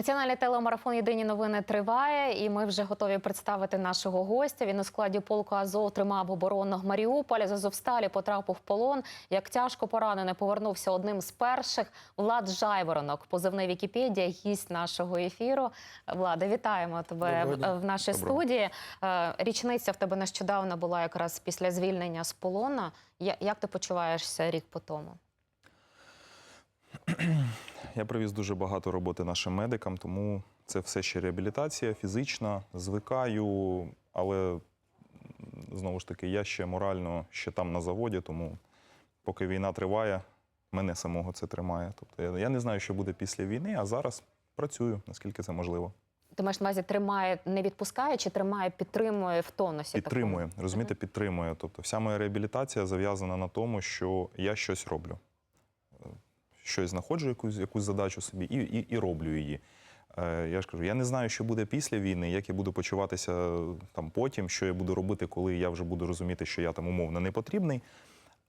Національний телемарафон Єдині новини триває, і ми вже готові представити нашого гостя. Він у складі полку Азов тримав оборону Маріуполя. З Азовсталі потрапив в полон. Як тяжко поранений, повернувся одним з перших. Влад Жайворонок, позивний Вікіпедія, гість нашого ефіру. Владе, вітаємо тебе Доброго в нашій Доброго. студії. Е, Річниця в тебе нещодавно була якраз після звільнення з полона. Як ти почуваєшся рік по тому? Я привіз дуже багато роботи нашим медикам, тому це все ще реабілітація фізична, звикаю, але знову ж таки, я ще морально ще там на заводі, тому поки війна триває, мене самого це тримає. Тобто я, не знаю, що буде після війни, а зараз працюю, наскільки це можливо. Ти маєш на увазі тримає, не відпускає чи тримає, підтримує в тонусі? Підтримує, такому? розумієте, підтримує. Тобто вся моя реабілітація зав'язана на тому, що я щось роблю. Щось знаходжу, якусь, якусь задачу собі і, і, і роблю її. Е, я ж кажу, я не знаю, що буде після війни, як я буду почуватися там потім, що я буду робити, коли я вже буду розуміти, що я там умовно не потрібний.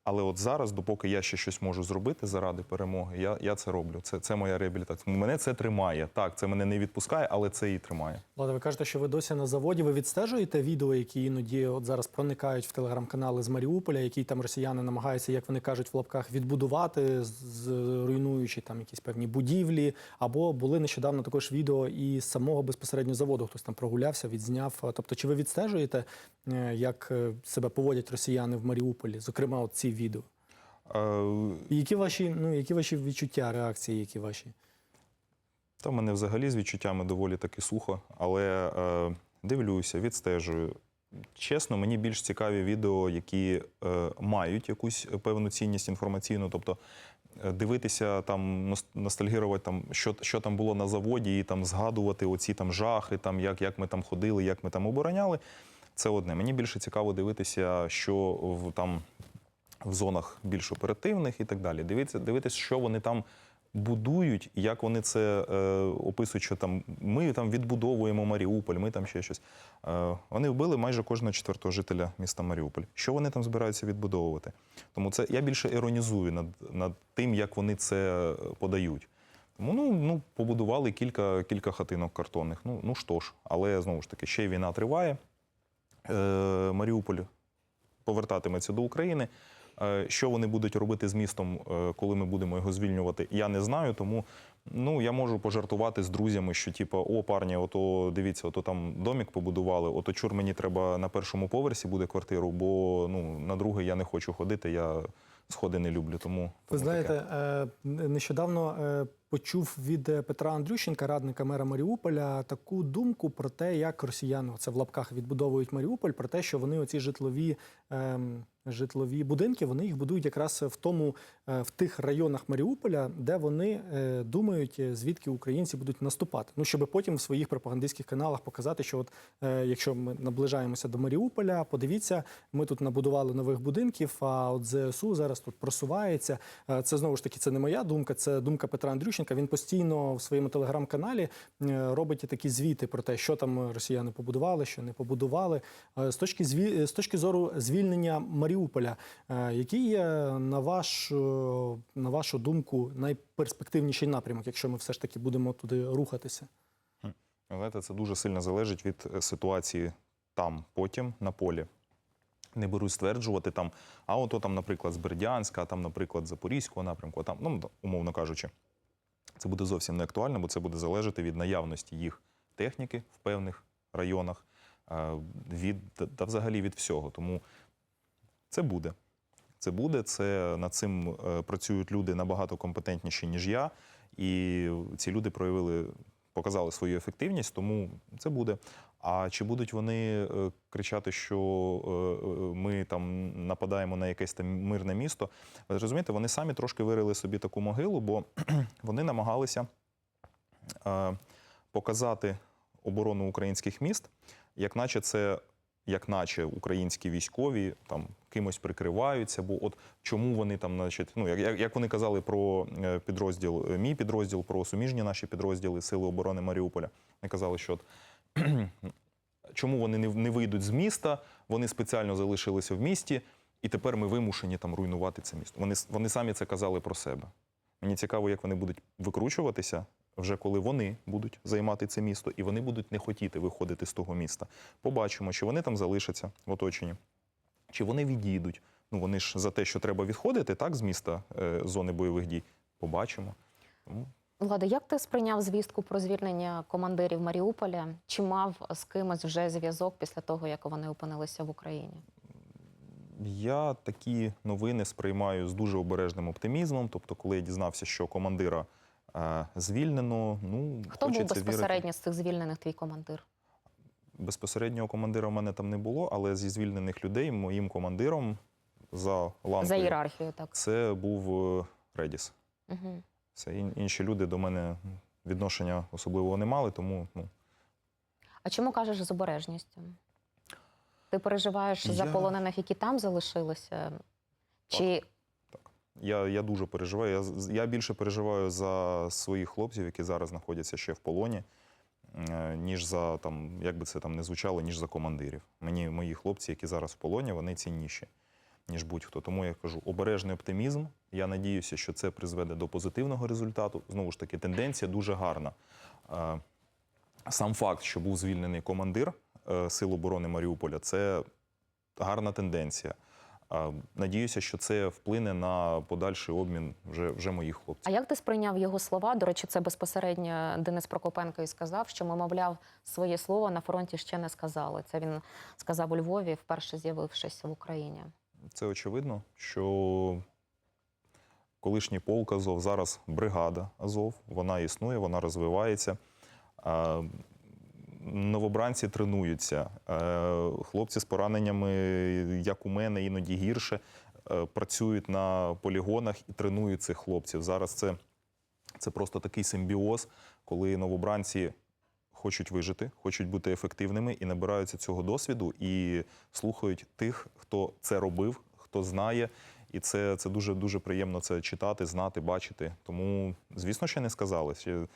Але от зараз, допоки я ще щось можу зробити заради перемоги, я, я це роблю. Це, це моя реабілітація. Мене це тримає. Так, це мене не відпускає, але це і тримає. Влада, ви кажете, що ви досі на заводі. Ви відстежуєте відео, які іноді от зараз проникають в телеграм-канали з Маріуполя, які там росіяни намагаються, як вони кажуть, в лапках відбудувати, руйнуючи там якісь певні будівлі. Або були нещодавно також відео і з самого безпосередньо заводу. Хтось там прогулявся, відзняв. Тобто, чи ви відстежуєте, е, як е, себе поводять росіяни в Маріуполі, зокрема, от ці відео? Які ваші, ну які ваші відчуття, реакції, які ваші? Та в мене взагалі з відчуттями доволі таки сухо, але е, дивлюся, відстежую. Чесно, мені більш цікаві відео, які е, мають якусь певну цінність інформаційну, тобто е, дивитися там, ностальгірувати там, що, що там було на заводі, і там згадувати оці там жахи, там як, як ми там ходили, як ми там обороняли. Це одне. Мені більше цікаво дивитися, що в там в зонах більш оперативних і так далі. Дивитися, дивитися, що вони там будують, як вони це е, описують, що там ми там відбудовуємо Маріуполь, ми там ще щось. Е, вони вбили майже кожного четвертого жителя міста Маріуполь. Що вони там збираються відбудовувати? Тому це я більше іронізую над, над тим, як вони це подають. Тому ну, ну побудували кілька, кілька хатинок картонних. Ну, ну що ж, але знову ж таки, ще війна триває. Е, Маріуполь повертатиметься до України. Е, Що вони будуть робити з містом, е, коли ми будемо його звільнювати, я не знаю. Тому ну я можу пожартувати з друзями, що типу, о, парні, ото дивіться, ото там домік побудували, ото чур мені треба на першому поверсі буде квартиру, бо ну на другий я не хочу ходити. Я сходи не люблю. Тому Ви знаєте, таке. е, нещодавно е, почув від е, Петра Андрющенка, радника мера Маріуполя, таку думку про те, як росіяни це в лапках відбудовують Маріуполь, про те, що вони оці житлові. ем, Житлові будинки вони їх будують якраз в тому в тих районах Маріуполя, де вони думають, звідки українці будуть наступати. Ну щоб потім в своїх пропагандистських каналах показати, що от якщо ми наближаємося до Маріуполя, подивіться, ми тут набудували нових будинків. А от ЗСУ зараз тут просувається. Е, Це знову ж таки це не моя думка, це думка Петра Андрющенка. Він постійно в своєму телеграм-каналі е, робить такі звіти про те, що там росіяни побудували, що не побудували. Е, З точки зві... з точки зору звільнення Маріуполя, який є на ваш е, на вашу думку найперспективніший напрямок, якщо ми все ж таки будемо туди рухатися? Знаєте, це дуже сильно залежить від ситуації там, потім на полі. Не берусь стверджувати там, а ото там, наприклад, з Бердянська, там, наприклад, Запорізького напрямку, там, ну, умовно кажучи, це буде зовсім не актуально, бо це буде залежати від наявності їх техніки в певних районах, е, від, та взагалі від всього. Тому це буде. Це буде. Це над цим е, працюють люди набагато компетентніші, ніж я. І ці люди проявили, показали свою ефективність, тому це буде. А чи будуть вони е, кричати, що е, е, ми там нападаємо на якесь там мирне місто? Ви розумієте, вони самі трошки вирили собі таку могилу, бо вони намагалися показати оборону українських міст, як наче це. Як наче українські військові там кимось прикриваються, бо от чому вони там, значить, ну як, як вони казали про підрозділ, мій підрозділ, про суміжні наші підрозділи Сили оборони Маріуполя. Вони казали, що от, чому вони не, не вийдуть з міста, вони спеціально залишилися в місті, і тепер ми вимушені там руйнувати це місто. Вони, вони самі це казали про себе. Мені цікаво, як вони будуть викручуватися вже коли вони будуть займати це місто, і вони будуть не хотіти виходити з того міста. Побачимо, чи вони там залишаться в оточенні, чи вони відійдуть. Ну вони ж за те, що треба відходити так з міста е, зони бойових дій. Побачимо. Влада, як ти сприйняв звістку про звільнення командирів Маріуполя? Чи мав з кимось вже зв'язок після того, як вони опинилися в Україні? Я такі новини сприймаю з дуже обережним оптимізмом. Тобто, коли я дізнався, що командира е, звільнено, ну Хто був хочеться вірити. безпосередньо з цих звільнених твій командир? Безпосереднього командира в мене там не було, але зі звільнених людей моїм командиром за ланкою За ієрархією, так. це був е, Редіс. Угу. Все інші люди до мене відношення особливого не мали, тому ну А чому кажеш з обережністю? Ти переживаєш за полонених, які там залишилися? Чи я, я дуже переживаю. Я, я більше переживаю за своїх хлопців, які зараз знаходяться ще в полоні, е, ніж за там, як би це там не звучало, ніж за командирів. Мені мої хлопці, які зараз в полоні, вони цінніші, ніж будь-хто. Тому я кажу, обережний оптимізм. Я надіюся, що це призведе до позитивного результату. Знову ж таки, тенденція дуже гарна. Е, Сам факт, що був звільнений командир е, Сил оборони Маріуполя, це гарна тенденція. Надіюся, що це вплине на подальший обмін вже, вже моїх а як ти сприйняв його слова? До речі, це безпосередньо Денис Прокопенко і сказав, що ми, мовляв, своє слово на фронті ще не сказали. Це він сказав у Львові, вперше з'явившись в Україні. Це очевидно, що колишній полк Азов, зараз бригада Азов, вона існує, вона розвивається. Новобранці тренуються. Е, Хлопці з пораненнями, як у мене, іноді гірше, е, працюють на полігонах і тренують цих хлопців. Зараз це, це просто такий симбіоз, коли новобранці хочуть вижити, хочуть бути ефективними і набираються цього досвіду і слухають тих, хто це робив, хто знає. І це, це дуже дуже приємно це читати, знати, бачити. Тому, звісно, ще не сказали. Ще,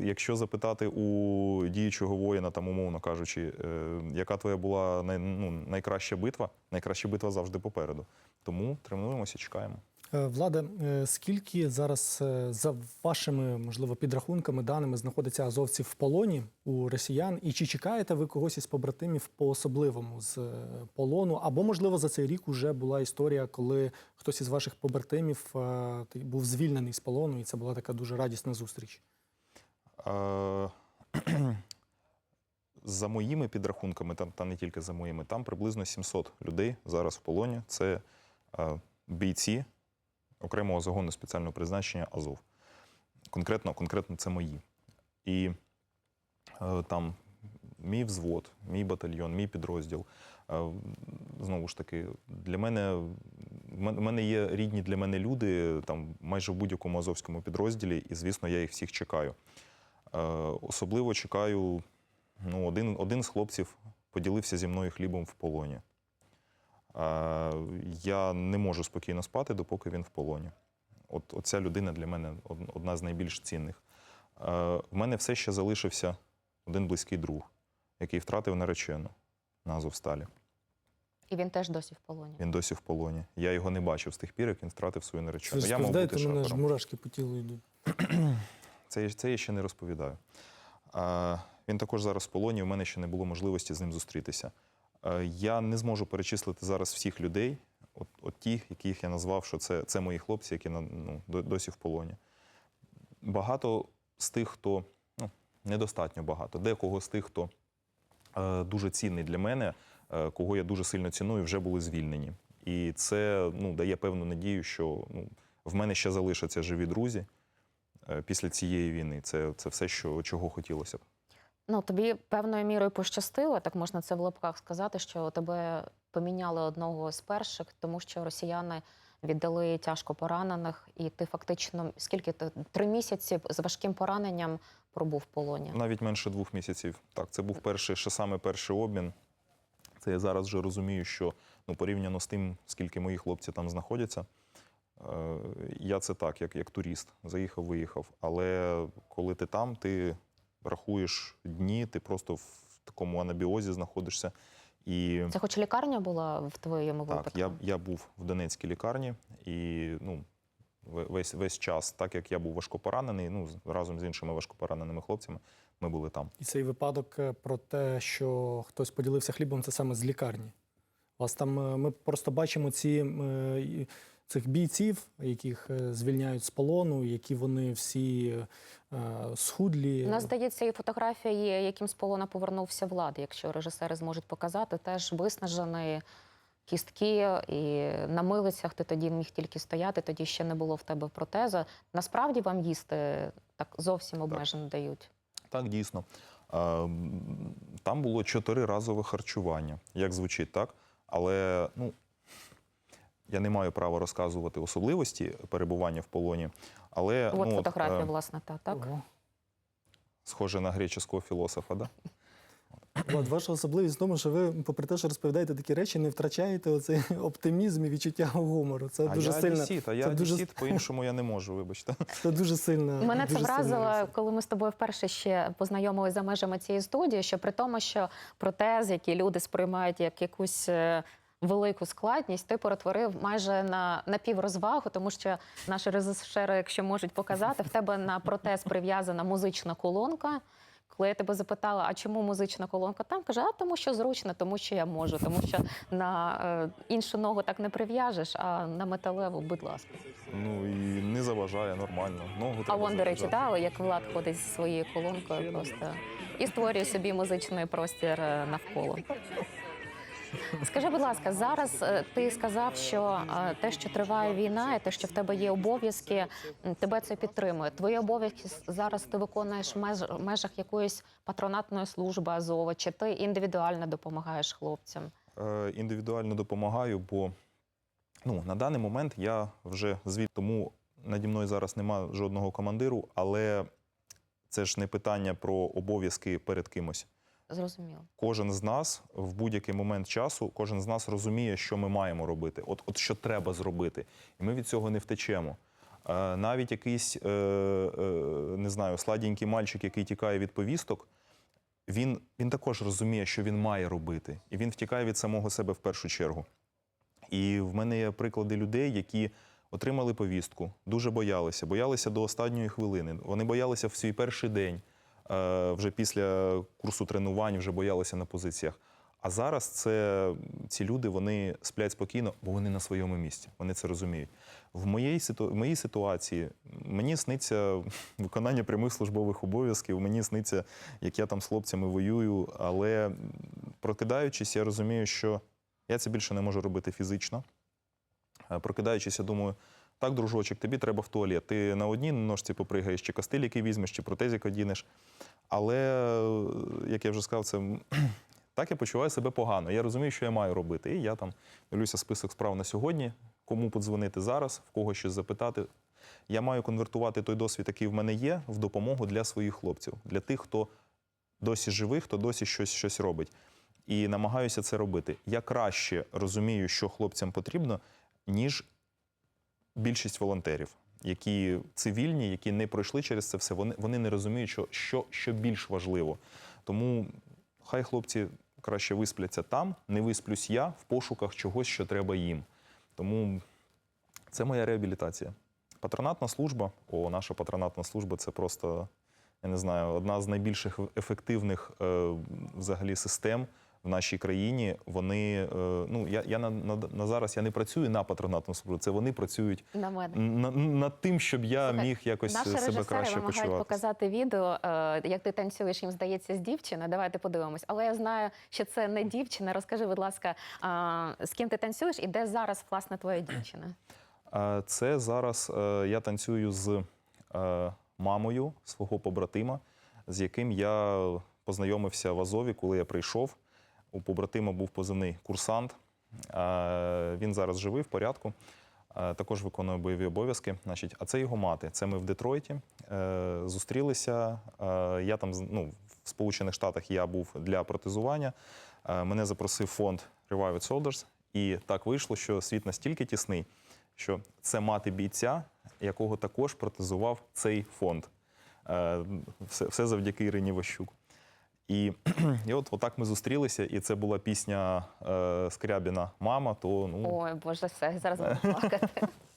якщо запитати у діючого воїна, там умовно кажучи, е, яка твоя була най, ну, найкраща битва, найкраща битва завжди попереду. Тому тренуємося, чекаємо. Е, Влада, е, скільки зараз е, за вашими можливо підрахунками, даними знаходиться азовців в полоні у росіян? І чи чекаєте ви когось із побратимів по особливому з полону? Або можливо за цей рік вже була історія, коли хтось із ваших побратимів був звільнений з полону, і це була така дуже радісна зустріч? За моїми підрахунками, там, та не тільки за моїми, там приблизно 700 людей зараз в полоні. Це бійці окремого загону спеціального призначення Азов. Конкретно, конкретно це мої. І е, там мій взвод, мій батальйон, мій підрозділ. Е, знову ж таки, для мене в мене є рідні для мене люди там майже в будь-якому азовському підрозділі, і звісно, я їх всіх чекаю. Е, Особливо чекаю. Ну, один, один з хлопців поділився зі мною хлібом в полоні. Я не можу спокійно спати, допоки він в полоні. От оця людина для мене одна з найбільш цінних. В мене все ще залишився один близький друг, який втратив наречену на Азовсталі. І він теж досі в полоні. Він досі в полоні. Я його не бачив з тих пір, як він втратив свою наречену. Ви Я мав бути мене ж мурашки по тілу йдуть. Це, я- це я ще не розповідаю. А, він також зараз в полоні, у мене ще не було можливості з ним зустрітися. Е, я не зможу перечислити зараз всіх людей, от, от ті, яких я назвав, що це, це мої хлопці, які ну, досі в полоні. Багато з тих, хто ну, недостатньо багато, декого з тих, хто е, дуже цінний для мене, е, кого я дуже сильно ціную, вже були звільнені. І це ну, дає певну надію, що ну, в мене ще залишаться живі друзі е, після цієї війни. Це, це все, що, чого хотілося б. Ну, тобі певною мірою пощастило, так можна це в лапках сказати, що тебе поміняли одного з перших, тому що росіяни віддали тяжко поранених, і ти фактично скільки ти три місяці з важким пораненням пробув в полоні. Навіть менше двох місяців. Так, це був перший, ще саме перший обмін. Це я зараз вже розумію, що ну, порівняно з тим, скільки мої хлопці там знаходяться, е, я це так, як, як турист, заїхав, виїхав. Але коли ти там, ти рахуєш дні, ти просто в такому анабіозі знаходишся. І Це хоч лікарня була в твоєму так, випадку? я, я був в Донецькій лікарні, і ну, весь, весь час, так як я був важкопоранений, ну, разом з іншими важкопораненими хлопцями, ми були там. І цей випадок е, про те, що хтось поділився хлібом, це саме з лікарні. Вас там е, ми просто бачимо ці е, цих бійців, яких е, звільняють з полону, які вони всі е, схудлі. У нас, здається, і фотографія є, яким з полона повернувся влад, якщо режисери зможуть показати, теж виснажений, кістки, і на милицях ти тоді міг тільки стояти, тоді ще не було в тебе протеза. Насправді вам їсти так зовсім обмежено дають. Так, дійсно. Е, Там було чотириразове харчування, як звучить так. Але ну, я не маю права розказувати особливості перебування в полоні. Але От ну, фотографія, е, власне, та так. Ого. схоже на греческого філософа, да? Влад, ваша особливість в тому, що ви, попри те, що розповідаєте такі речі, не втрачаєте оцей оптимізм і відчуття гумору. Це а дуже я сильно. одесіт, а я це дуже, одесіт, по-іншому я не можу, вибачте. це дуже сильно. Мене це дуже сильна вразило, коли ми з тобою вперше ще познайомилися за межами цієї студії, що при тому, що протез, який люди сприймають як якусь. Велику складність ти перетворив майже на напіврозвагу, тому що наші режисери, якщо можуть показати, в тебе на протез прив'язана музична колонка. Коли я тебе запитала, а чому музична колонка там, каже, а тому що зручно, тому що я можу, тому що на е, іншу ногу так не прив'яжеш, а на металеву, будь ласка. Ну і не заважає нормально. Ногу А вон, до речі, да, як Влад ходить зі своєю колонкою просто і створює собі музичний простір е, навколо. Скажи, будь ласка, зараз е, ти сказав, що е, те, що триває війна, і те, що в тебе є обов'язки, тебе це підтримує. Твої обов'язки зараз ти виконуєш в меж- межах якоїсь патронатної служби Азова, чи ти індивідуально допомагаєш хлопцям? Е, індивідуально допомагаю, бо ну, на даний момент я вже звідти, тому наді мною зараз нема жодного командиру, але це ж не питання про обов'язки перед кимось. Зрозуміло. Кожен з нас в будь-який момент часу, кожен з нас розуміє, що ми маємо робити, от, от що треба зробити. І ми від цього не втечемо. Е, навіть якийсь, е, е, не знаю, сладенький мальчик, який тікає від повісток, він, він також розуміє, що він має робити. І він втікає від самого себе в першу чергу. І в мене є приклади людей, які отримали повістку, дуже боялися, боялися до останньої хвилини. Вони боялися в свій перший день, вже після курсу тренувань, вже боялися на позиціях. А зараз це ці люди вони сплять спокійно, бо вони на своєму місці. Вони це розуміють. В моїй в моїй ситуації мені сниться виконання прямих службових обов'язків. Мені сниться, як я там з хлопцями воюю. Але прокидаючись, я розумію, що я це більше не можу робити фізично. Е, Прокидаючись, я думаю, так, дружочок, тобі треба в туалет. Ти на одній ножці попригаєш, чи костиль, який візьмеш, чи протезик одінеш. Але, е, як я вже сказав, це так я почуваю себе погано. Я розумію, що я маю робити. І я там дивлюся список справ на сьогодні, кому подзвонити зараз, в кого щось запитати. Я маю конвертувати той досвід, який в мене є, в допомогу для своїх хлопців, для тих, хто досі живий, хто досі щось, щось робить. І намагаюся це робити. Я краще розумію, що хлопцям потрібно, ніж більшість волонтерів, які цивільні, які не пройшли через це все, вони, вони не розуміють, що, що, що більш важливо. Тому хай хлопці краще виспляться там, не висплюсь я в пошуках чогось, що треба їм. Тому це моя реабілітація. Патронатна служба, о, наша патронатна служба це просто, я не знаю, одна з найбільших ефективних е, взагалі систем в нашій країні. Вони, е, ну, я, я на, на, на зараз я не працюю на патронатну службу, це вони працюють На мене. на- над тим, щоб я Слухай, міг якось Наші себе краще почувати. показати відео, е, як ти танцюєш, їм здається, з дівчиною. Давайте подивимось. Але я знаю, що це не дівчина. Розкажи, будь ласка, з ким ти танцюєш і де зараз власне твоя дівчина? Е, Це зараз е, я танцюю з е, мамою свого побратима, з яким я познайомився в Азові, коли я прийшов. У побратима був позивний курсант. Е, Він зараз живий в порядку. е, Також виконує бойові обов'язки. Значить, а це його мати. Це ми в Детройті е, зустрілися. Я там ну, в Сполучених Штатах я був для протезування. Мене запросив фонд Revived Soldiers. І так вийшло, що світ настільки тісний, що це мати бійця, якого також протезував цей фонд. Все, все завдяки Ірині Ващук. І, і от отак ми зустрілися, і це була пісня е, Скрябіна Мама. То ну Ой, Боже, все, зараз буду плакати.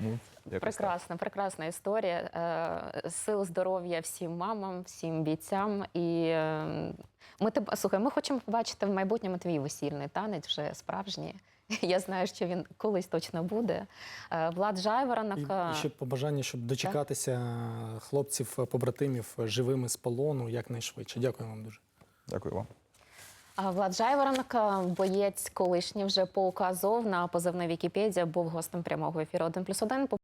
Ну. Прекрасна, прекрасна історія. Е, Сил здоров'я всім мамам, всім бійцям. І е, ми тебе слухай, ми хочемо побачити в майбутньому твій весільний танець вже справжній. Я знаю, що він колись точно буде. Е, Влад Жайворонок. І, і ще побажання, щоб дочекатися хлопців, побратимів живими з полону якнайшвидше. Дякую вам дуже. Дякую вам. Влад Жайворонок, е, боєць колишній вже по Азов на позивна Вікіпедія, був гостем прямого ефіру 1+,1.